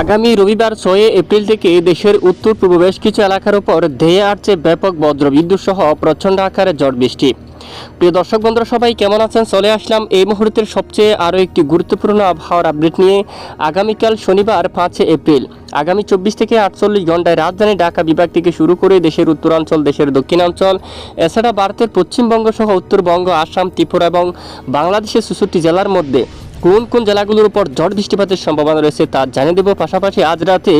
আগামী রবিবার ছয় এপ্রিল থেকে দেশের উত্তর পূর্ব বেশ কিছু এলাকার উপর ধেয়ে আসছে ব্যাপক বজ্রবিদ্যুৎ সহ প্রচণ্ড আকারে ঝড় বৃষ্টি। প্রিয় দর্শক, বন্ধুরা, সবাই কেমন আছেন? চলে আসলাম এই মুহূর্তের সবচেয়ে আরও একটি গুরুত্বপূর্ণ আবহাওয়ার আপডেট নিয়ে আগামীকাল শনিবার পাঁচে এপ্রিল। আগামী চব্বিশ থেকে আটচল্লিশ ঘন্টায় রাজধানী ঢাকা বিভাগ থেকে শুরু করে দেশের উত্তরাঞ্চল, দেশের দক্ষিণাঞ্চল, এছাড়া ভারতের পশ্চিমবঙ্গ সহ উত্তরবঙ্গ, আসাম, ত্রিপুরা এবং বাংলাদেশের চৌষট্টি জেলার মধ্যে কোন কোন জেলাগুলোর উপর ঝড় বৃষ্টিপাতের সম্ভাবনা রয়েছে তা জানিয়ে দেব। পাশাপাশি আজ রাতে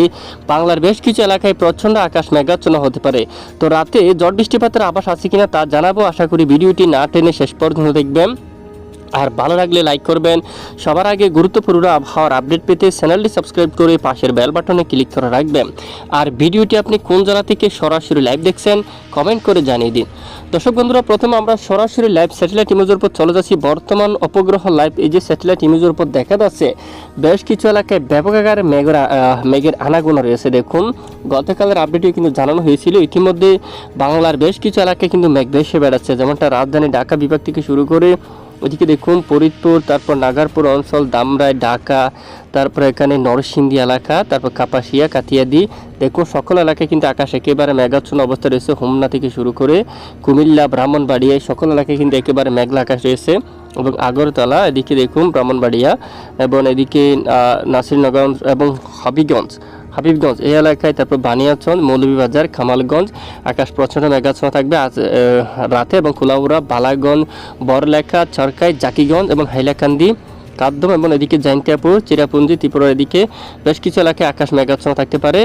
বাংলার বেশ কিছু এলাকায় প্রচণ্ড আকাশ মেঘাচ্ছন্ন হতে পারে। তো রাতে ঝড় বৃষ্টিপাতের আবাস আছে কিনা তা জানাব। আশা করি ভিডিওটি না টেনে শেষ পর্যন্ত দেখবেন। আর ভালো লাগলে লাইক করবেন। সবার আগে গুরুত্বপূর্ণ আবহাওয়ার আপডেট পেতে চ্যানেলটি সাবস্ক্রাইব করে পাশের বেল বাটনে ক্লিক করে রাখবেন। আর ভিডিওটি আপনি কোন জেলা থেকে সরাসরি লাইভ দেখছেন কমেন্ট করে জানিয়ে দিন। দর্শক বন্ধুরা, প্রথমে আমরা সরাসরি লাইভ স্যাটেলাইট ইমেজের উপর চলে যাচ্ছি। বর্তমান উপগ্রহ লাইভ এই যে স্যাটেলাইট ইমেজের উপর দেখা যাচ্ছে, বেশ কিছু এলাকায় ব্যাপক আকারে মেঘের মেঘের আনাগোনা রয়েছে। দেখুন, গতকালের আপডেটে কিন্তু জানানো হয়েছিল, ইতিমধ্যে বাংলার বেশ কিছু এলাকায় কিন্তু মেঘ ভেসে বেড়াচ্ছে। যেমনটা রাজধানী ঢাকা বিভাগ থেকে শুরু করে ওদিকে দেখুন, ফরিদপুর, তারপর নাগারপুর অঞ্চল, দামরাই, ঢাকা, তারপর এখানে নরসিংদী এলাকা, তারপর কাপাসিয়া, কাতিয়াদি। দেখুন, সকল এলাকায় কিন্তু আকাশ একেবারে মেঘাচ্ছন্ন অবস্থা রয়েছে, হোমনা থেকে শুরু করে কুমিল্লা, ব্রাহ্মণবাড়িয়া সকল এলাকায় কিন্তু একেবারে মেঘলা আকাশ রয়েছে এবং আগরতলা, এদিকে দেখুন, ব্রাহ্মণবাড়িয়া এবং এদিকে নাসিরনগর এবং হবিগঞ্জ। হাবিবগঞ্জ এই এলাকায়, তারপর বানিয়াচন মৌলভীবাজার, খামালগঞ্জ, আকাশ প্রচণ্ড মেঘাচ্ছন্ন থাকবে আজ রাতে এবং কুলাউড়া বালাগঞ্জ বড়লেখা চরকাই, জাকিগঞ্জ এবং হাইলাকান্দি, কাদ্দম এবং এদিকে জৈন্তিয়াপুর চিরাপুঞ্জি, ত্রিপুরার এদিকে বেশ কিছু এলাকায় আকাশ মেঘাচ্ছন্ন থাকতে পারে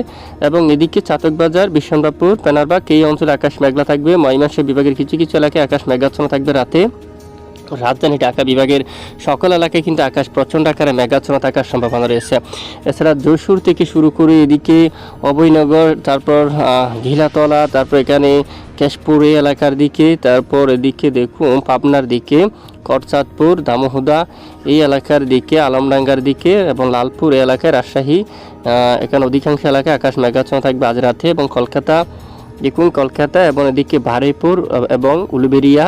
এবং এদিকে চাতকবাজার বিশ্বনাথপুর পেনারবাগ এই অঞ্চলে আকাশ মেঘলা থাকবে। ময়মাংসী বিভাগের কিছু কিছু এলাকায় আকাশ মেঘাচ্ছন্ন থাকবে রাতে। রাজধানী ঢাকা বিভাগের সকল এলাকায় কিন্তু আকাশ, প্রচণ্ড আকারে মেঘাচ্ছন্ন থাকার সম্ভাবনা রয়েছে। এছাড়া যশোর থেকে শুরু করে এদিকে অভয়নগর, তারপর ঘিলাতলা, তারপর এখানে কেশপুর এই এলাকার দিকে, তারপর এদিকে দেখুন পাবনার দিকে করচাঁদপুর দামোহদা এই এলাকার দিকে, আলমডাঙ্গার দিকে এবং লালপুর এলাকায় রাজশাহী এখানে অধিকাংশ এলাকায় আকাশ মেঘাচ্ছন্ন থাকবে আজ রাতে এবং কলকাতা দেখুন কলকাতা এবং এদিকে বারুইপুর এবং উলুবেরিয়া,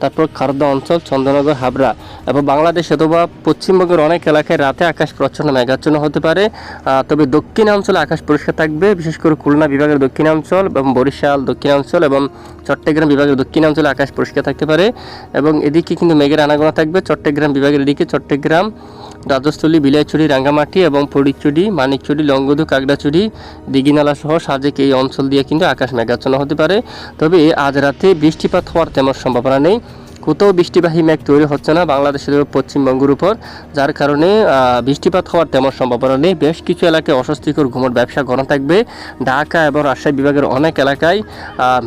তারপর খারদা অঞ্চল চন্দ্রনগর হাবড়া এবং বাংলাদেশ অথবা পশ্চিমবঙ্গের অনেক এলাকায় রাতে আকাশ প্রচ্ছন্ন মেঘাচ্ছন্ন হতে পারে। তবে দক্ষিণাঞ্চলে আকাশ পরিষ্কার থাকবে, বিশেষ করে খুলনা বিভাগের দক্ষিণাঞ্চল এবং বরিশাল দক্ষিণাঞ্চল এবং চট্টগ্রাম বিভাগের দক্ষিণাঞ্চলে আকাশ পরিষ্কার থাকতে পারে এবং এদিকে কিন্তু মেঘের আনাগোনা থাকবে। চট্টগ্রাম বিভাগের এদিকে চট্টগ্রাম রাজস্থলী বিলাইচুরি রাঙ্গামাটি এবং ফটিকচুরি মানিকচুরি লঙ্গদু কাগড়াচুরি দিঘিনালা সহ সাজেক এই অঞ্চল দিয়ে কিন্তু আকাশ মেঘাচ্ছন্ন হতে পারে। তবে আজ রাতে বৃষ্টিপাত হওয়ার তেমন সম্ভাবনা নেই। কোথাও বৃষ্টিবাহী মেঘ তৈরি হচ্ছে না বাংলাদেশের পশ্চিমবঙ্গের উপর, যার কারণে বৃষ্টিপাত হওয়ার তেমন সম্ভাবনা নেই। বেশ কিছু এলাকায় অস্বস্তিকর ঘুমোর ব্যবসা ঘন থাকবে। ঢাকা এবং রাজশাহী বিভাগের অনেক এলাকায়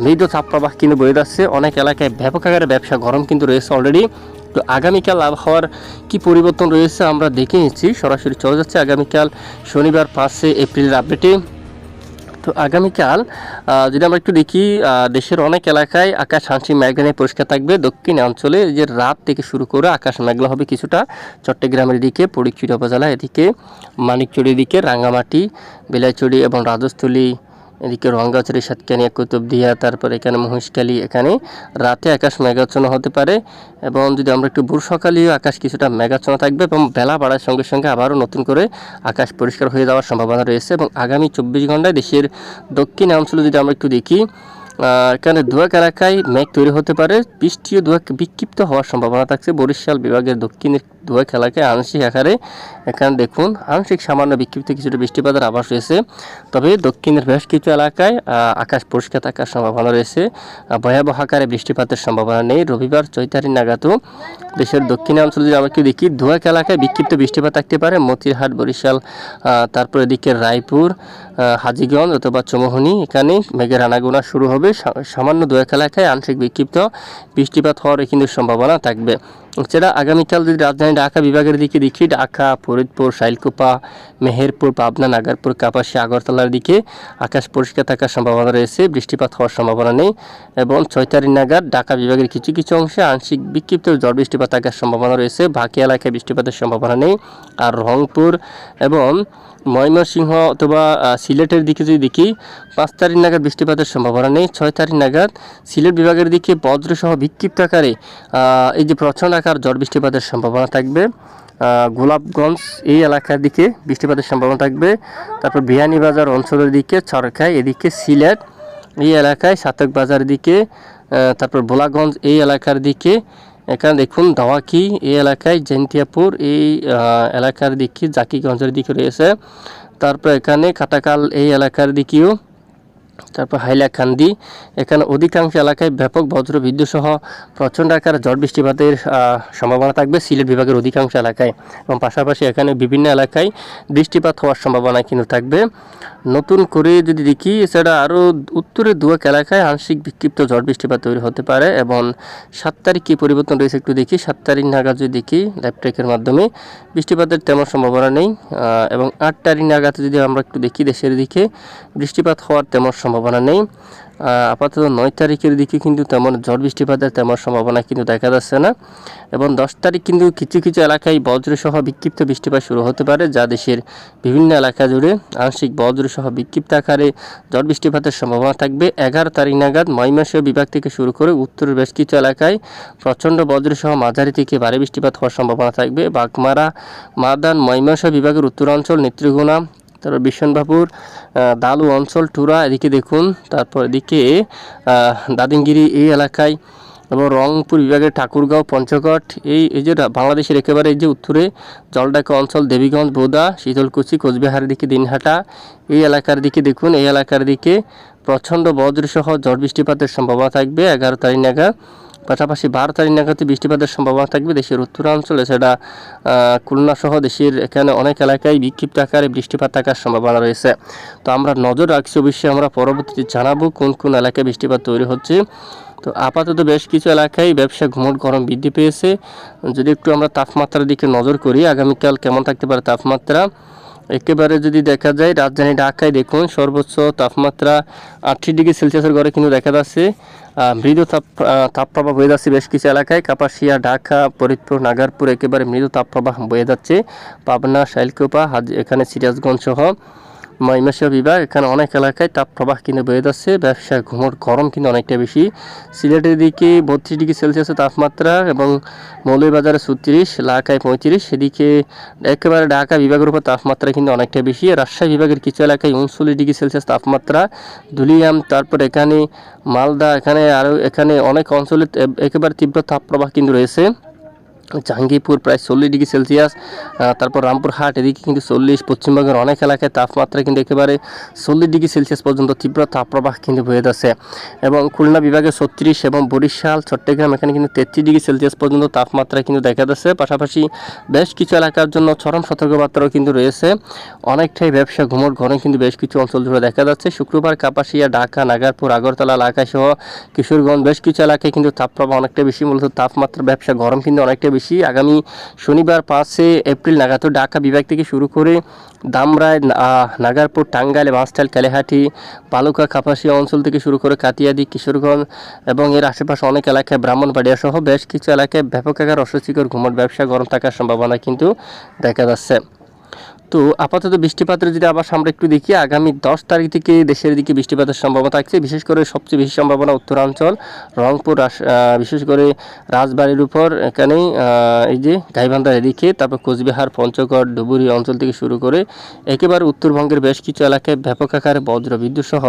মৃদু তাপপ্রবাহ কিন্তু বয়ে যাচ্ছে। অনেক এলাকায় ব্যাপক আকারে ব্যবসা গরম কিন্তু রয়েছে অলরেডি তো আগামীকাল আবহাওয়ার কি পরিবর্তন রয়েছে আমরা দেখে নিচ্ছি। সরাসরি চলে যাচ্ছে আগামীকাল শনিবার পাঁচে এপ্রিলের আপডেটে। তো আগামীকাল যদি আমরা একটু দেখি দেশের অনেক এলাকায় আকাশ আংশিক মেঘানে পরিষ্কার থাকবে। দক্ষিণ অঞ্চলে যে রাত থেকে শুরু করে আকাশ মেঘলা হবে কিছুটা। চট্টগ্রামের দিকে পরিচুরি উপজেলা এদিকে মানিকচুরির দিকে, রাঙ্গামাটি বেলাইচুরি এবং রাজস্থলী এদিকে রঙ্গাচুরি, সাতকানিয়া, কুতুবদিয়া, তারপর এখানে মহিষকালী এখানে রাতে আকাশ মেঘাচ্ছন্ন হতে পারে এবং যদি আমরা একটু ভোর সকালেও আকাশ কিছুটা মেঘাচ্ছন্ন থাকবে এবং বেলা বাড়ার সঙ্গে সঙ্গে আবারও নতুন করে আকাশ পরিষ্কার হয়ে যাওয়ার সম্ভাবনা রয়েছে এবং আগামী চব্বিশ ঘন্টায় দেশের দক্ষিণ অঞ্চলে যদি আমরা একটু দেখি এখানে দুয়াক এলাকায় মেঘ তৈরি হতে পারে। বৃষ্টিও দুয়াক বিক্ষিপ্ত হওয়ার সম্ভাবনা থাকছে। বরিশাল বিভাগের দক্ষিণের দুয়াক খেলাকে আংশিক আকারে এখানে দেখুন, আংশিক সামান্য বিক্ষিপ্ত কিছুটা বৃষ্টিপাতের আভাস রয়েছে। তবে দক্ষিণের বেশ কিছু এলাকায় আকাশ পরিষ্কার থাকার সম্ভাবনা রয়েছে। ভয়াবহ আকারে বৃষ্টিপাতের সম্ভাবনা নেই। রবিবার চৈতারি নাগাদও দেশের দক্ষিণাঞ্চলে যদি আমরা একটু দেখি দুয়াক এলাকায় বিক্ষিপ্ত বৃষ্টিপাত থাকতে পারে। মতিরহাট, বরিশাল তারপর এদিকে রায়পুর হাজিগঞ্জ অথবা চমোহনি, এখানে মেঘের আনাগোনা শুরু হবে। সামান্য দুয়াক এলাকায় আংশিক বিক্ষিপ্ত বৃষ্টিপাত হওয়ার কিন্তু সম্ভাবনা থাকবে। এছাড়া আগামীকাল যদি রাজধানী ঢাকা বিভাগের দিকে দেখি, ঢাকা, ফরিদপুর, শাইলকুপা, মেহেরপুর, পাবনা, নাগারপুর কাপাসী আগরতলার দিকে আকাশ পরিষ্কার থাকার সম্ভাবনা রয়েছে, বৃষ্টিপাত হওয়ার সম্ভাবনা নেই এবং ছয় তারিখ নাগাদ ঢাকা বিভাগের কিছু কিছু অংশে আংশিক বিক্ষিপ্ত ঝড় বৃষ্টিপাত থাকার সম্ভাবনা রয়েছে। বাকি এলাকায় বৃষ্টিপাতের সম্ভাবনা নেই। আর রংপুর এবং ময়মনসিংহ অথবা সিলেটের দিকে যদি দেখি, পাঁচ তারিখ নাগাদ বৃষ্টিপাতের সম্ভাবনা নেই, ছয় তারিখ নাগাদ সিলেট বিভাগের দিকে বজ্রসহ বিক্ষিপ্ত আকারে এই যে প্রচণ্ড আকার ঝড় বৃষ্টিপাতের সম্ভাবনা থাকবে। গোলাপগঞ্জ এই এলাকার দিকে বৃষ্টিপাতের সম্ভাবনা থাকবে। তারপর বিয়ানীবাজার অঞ্চলের দিকে চরখাই, এদিকে সিলেট এই এলাকায় সাতক বাজার দিকে তারপর ভোলাগঞ্জ এই এলাকার দিকে এখানে দেখুন দাওয়াকি, এই এলাকায় জেন্তিয়াপুর এই এলাকার দিকে, জাকিগঞ্জের দিকে রয়েছে। তারপর এখানে কাটাকাল এই এলাকার দিকেও তারপর হাইলাকান্দি, এখানে অধিকাংশ এলাকায় ব্যাপক বজ্র বিদ্যুৎ সহ প্রচণ্ড আকার ঝড় বৃষ্টিপাতের সম্ভাবনা থাকবে সিলেট বিভাগের অধিকাংশ এলাকায়। এবং পাশাপাশি এখানে বিভিন্ন এলাকায় বৃষ্টিপাত হওয়ার সম্ভাবনা কিন্তু থাকবে। নতুন করে যদি দেখি, এছাড়া আরও উত্তরের দুয়াক এলাকায় আংশিক বিক্ষিপ্ত ঝড় বৃষ্টিপাত তৈরি হতে পারে এবং সাত তারিখ কী পরিবর্তন রয়েছে একটু দেখি, সাত তারিখ নাগাদ যদি দেখি ল্যাপট্রেকের মাধ্যমে, বৃষ্টিপাতের তেমন সম্ভাবনা নেই। এবং আট তারিখ নাগাদ যদি আমরা একটু দেখি দেশের দিকে, বৃষ্টিপাত হওয়ার তেমন সম্ভাবনা নেই। আপাতত নয় তারিখের দিকে কিন্তু তেমন ঝড় বৃষ্টিপাতের তেমন সম্ভাবনা কিন্তু দেখা যাচ্ছে না। এবং দশ তারিখ কিন্তু কিছু কিছু এলাকায় বজ্রসহ বিক্ষিপ্ত বৃষ্টিপাত শুরু হতে পারে, যা দেশের বিভিন্ন এলাকা জুড়ে আংশিক বজ্রসহ বিক্ষিপ্ত আকারে ঝড় বৃষ্টিপাতের সম্ভাবনা থাকবে। এগারো তারিখ নাগাদ ময়মনসিংহ বিভাগ থেকে শুরু করে উত্তরের বেশ কিছু এলাকায় প্রচণ্ড বজ্রসহ মাঝারি থেকে ভারী বৃষ্টিপাত হওয়ার সম্ভাবনা থাকবে। বাগমারা, মাদান ময়মনসিংহ বিভাগের উত্তরাঞ্চল নেত্রীগুনা তারপর বিশ্বনবাবুর দালু অঞ্চল টুরা এদিকে দেখুন তারপর এদিকে আহ, দাদিমগিরি এই এলাকায় এবং রংপুর বিভাগের ঠাকুরগাঁও পঞ্চগড় এই এই যে বাংলাদেশের একেবারে এই যে উত্তরে জলডাকা অঞ্চল দেবীগঞ্জ বোদা শীতলকুচি কোচবিহারের দিকে দিনহাটা এই এলাকার দিকে দেখুন এই এলাকার দিকে প্রচণ্ড বজ্রসহ ঝড় বৃষ্টিপাতের সম্ভাবনা থাকবে এগারো তারিখ নাগাদ। পাশাপাশি বারো তারিখ নাগাদ বৃষ্টিপাতের সম্ভাবনা থাকবে। দেশের উত্তরাঞ্চলে সেটা খুলনা সহ দেশের এখানে অনেক এলাকায় বিক্ষিপ্ত আকারে বৃষ্টিপাত থাকার সম্ভাবনা রয়েছে। তো আমরা নজর রাখছি অবশ্যই আমরা পরবর্তীতে জানাব কোন কোন এলাকায় বৃষ্টিপাত তৈরি হচ্ছে। তো আপাতত বেশ কিছু এলাকায় ব্যবসা ঘুমট গরম বৃদ্ধি পেয়েছে। যদি একটু আমরা তাপমাত্রার দিকে নজর করি, আগামীকাল কেমন থাকতে পারে তাপমাত্রা? একেবারে যদি দেখা যায়, রাজধানী ঢাকায় দেখুন, সর্বোচ্চ তাপমাত্রা আটত্রিশ ডিগ্রি সেলসিয়াসের ঘরে কিন্তু দেখা যাচ্ছে। মৃদু তাপ তাপপ্রবাহ বয়ে যাচ্ছে বেশ কিছু এলাকায়। কাপাসিয়া, ঢাকা, ফরিদপুর, নাগারপুর একেবারে মৃদু তাপপ্রবাহ বয়ে যাচ্ছে। পাবনা, শাইলকোপা, হাজ, এখানে সিরাজগঞ্জ সহ ময়মনসিংহ বিভাগ, এখানে অনেক এলাকায় তাপপ্রবাহ কিন্তু বয়ে যাচ্ছে ব্যবসা ঘুমোর গরম কিন্তু অনেকটা বেশি। সিলেটের দিকে বত্রিশ ডিগ্রি সেলসিয়াসের তাপমাত্রা এবং মৌলভীবাজারে ছত্রিশ লাখায় পঁয়ত্রিশ সেদিকে একেবারে ঢাকা বিভাগের উপর তাপমাত্রা কিন্তু অনেকটা বেশি। রাজশাহী বিভাগের কিছু এলাকায় উনচল্লিশ ডিগ্রি সেলসিয়াস তাপমাত্রা। দুলিয়াম, তারপর এখানে মালদা, এখানে আরও এখানে অনেক অঞ্চলে একেবারে তীব্র তাপপ্রবাহ কিন্তু রয়েছে। জাহাঙ্গীরপুর প্রায় চল্লিশ ডিগ্রি সেলসিয়াস তারপর রামপুরহাট, এদিকে কিন্তু চল্লিশ, পশ্চিমবঙ্গের অনেক এলাকায় তাপমাত্রা কিন্তু একেবারে চল্লিশ ডিগ্রি সেলসিয়াস পর্যন্ত তীব্র তাপপ্রবাহ কিন্তু বয়ে যাচ্ছে। এবং খুলনা বিভাগে ছত্রিশ এবং বরিশাল, চট্টগ্রাম এখানে কিন্তু তেত্রিশ ডিগ্রি সেলসিয়াস পর্যন্ত তাপমাত্রা কিন্তু দেখা যাচ্ছে। পাশাপাশি বেশ কিছু এলাকার জন্য চরম সতর্কবার্তাও কিন্তু রয়েছে। অনেকটাই ব্যবসা ঘুমোর ঘরে কিন্তু বেশ কিছু অঞ্চল জুড়ে দেখা যাচ্ছে। শুক্রবার কাপাসিয়া, ঢাকা, নাগারপুর, আগরতলা এলাকা সহ কিশোরগঞ্জ, বেশ কিছু এলাকায় কিন্তু তাপপ্রবাহ অনেকটা বেশি, মূলত তাপমাত্রা ব্যবসা গরম কিন্তু অনেকটা বেশি। আগামী শনিবার পাঁচে এপ্রিল নাগাদ ঢাকা বিভাগ থেকে শুরু করে দামরায় নাগারপুর, টাঙ্গাইল বাঁশটাল কালেহাটি বালুকা কাপাসিয়া অঞ্চল থেকে শুরু করে কাতিয়াদি কিশোরগঞ্জ এবং এর আশেপাশে অনেক এলাকায় ব্রাহ্মণবাড়িয়া সহ বেশ কিছু এলাকায় ব্যাপক আকার অস্বস্তিকর ঘুমট ব্যবসা গরম থাকার সম্ভাবনা কিন্তু দেখা যাচ্ছে। তো আপাতত বৃষ্টিপাতের যদি আবার আমরা একটু দেখি, আগামী দশ তারিখ থেকে দেশের দিকে বৃষ্টিপাতের সম্ভাবনা থাকছে। বিশেষ করে সবচেয়ে বেশি সম্ভাবনা উত্তরাঞ্চল, রংপুর বিশেষ করে রাজবাড়ির উপর এখানে এই যে গাইবান্ধার এদিকে, তারপর কোচবিহার, পঞ্চগড় ডুবুরি অঞ্চল থেকে শুরু করে একেবারে উত্তরবঙ্গের বেশ কিছু এলাকায় ব্যাপক আকারে বজ্রবিদ্যুৎ সহ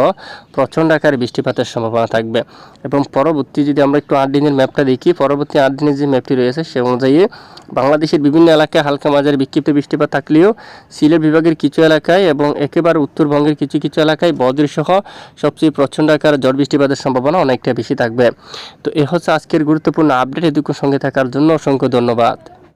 প্রচণ্ড আকারে বৃষ্টিপাতের সম্ভাবনা থাকবে। এবং পরবর্তী যদি আমরা একটু আট দিনের ম্যাপটা দেখি, পরবর্তী আট দিনের যে ম্যাপটি রয়েছে সে অনুযায়ী বাংলাদেশের বিভিন্ন এলাকায় হালকা মাঝারি বিক্ষিপ্ত বৃষ্টিপাত থাকলেও সিলেট বিভাগের কিছু এলাকায় এবং একেবারে উত্তরবঙ্গের কিছু কিছু এলাকায় বজ্রসহ সবচেয়ে প্রচণ্ড আকার ঝড় বৃষ্টিপাতের সম্ভাবনা অনেকটা বেশি থাকবে। তো এ হচ্ছে আজকের গুরুত্বপূর্ণ আপডেট এটুকু সঙ্গে থাকার জন্য অসংখ্য ধন্যবাদ।